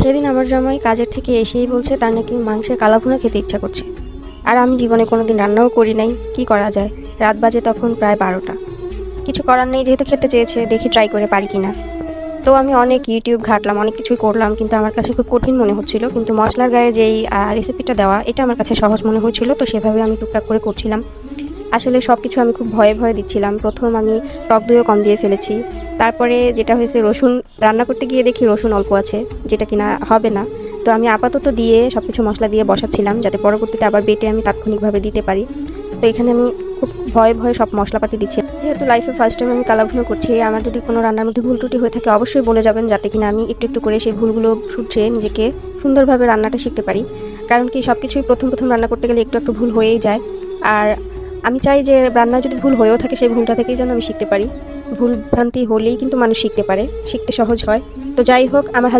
সেদিন আমার জামাই কাজের থেকে এসেই বলছে, তার নাকি মাংসের কালাভুনা খেতে ইচ্ছা করছে। আর আমি জীবনে কোনোদিন রান্নাও করি নাই, কি করা যায়? রাত বাজে তখন প্রায় বারোটা। কিছু করার নেই, যেহেতু খেতে চেয়েছে, দেখি ট্রাই করে পারি কিনা। তো আমি অনেক ইউটিউব ঘাটলাম, অনেক কিছুই করলাম, কিন্তু আমার কাছে খুব কঠিন মনে হচ্ছিল। কিন্তু মশলার গায়ে যেই রেসিপিটা দেওয়া, এটা আমার কাছে সহজ মনে হয়েছিল তো সেভাবে আমি টুকটাক করে করছিলাম। আসলে সব কিছু আমি খুব ভয়ে ভয়ে দিচ্ছিলাম। প্রথম আমি টক দইও কম দিয়ে ফেলেছি। তারপরে যেটা হয়েছে, রসুন রান্না করতে গিয়ে দেখি রসুন অল্প আছে, যেটা কিনা হবে না। তো আমি আপাতত দিয়ে সব কিছু মশলা দিয়ে বসাচ্ছিলাম, যাতে পরবর্তীতে আবার বেটে আমি তাৎক্ষণিকভাবে দিতে পারি। তো এখানে আমি খুব ভয়ে ভয়ে সব মশলাপাতি দিচ্ছি। যেহেতু লাইফে ফার্স্ট টাইম আমি কালাভুনো করছি, আমার যদি কোনো রান্নার মধ্যে ভুল ত্রুটি হয়ে থাকে, অবশ্যই বলে যাবেন, যাতে কিনা আমি একটু একটু করে সেই ভুলগুলো শুটছে নিজেকে সুন্দরভাবে রান্নাটা শিখতে পারি। কারণ কি সব কিছুই প্রথম প্রথম রান্না করতে গেলে একটু একটু ভুল হয়েই যায়। আর আমি চাই যে রান্না যদি ভুল হয়েও থাকে সেই ভুলটা থেকেই যেন আমি শিখতে পারি। ভুল ভ্রান্তি হলেই কিন্তু মানুষ শিখতে পারে, শিখতে সহজ হয়। তো যাই হোক, আমার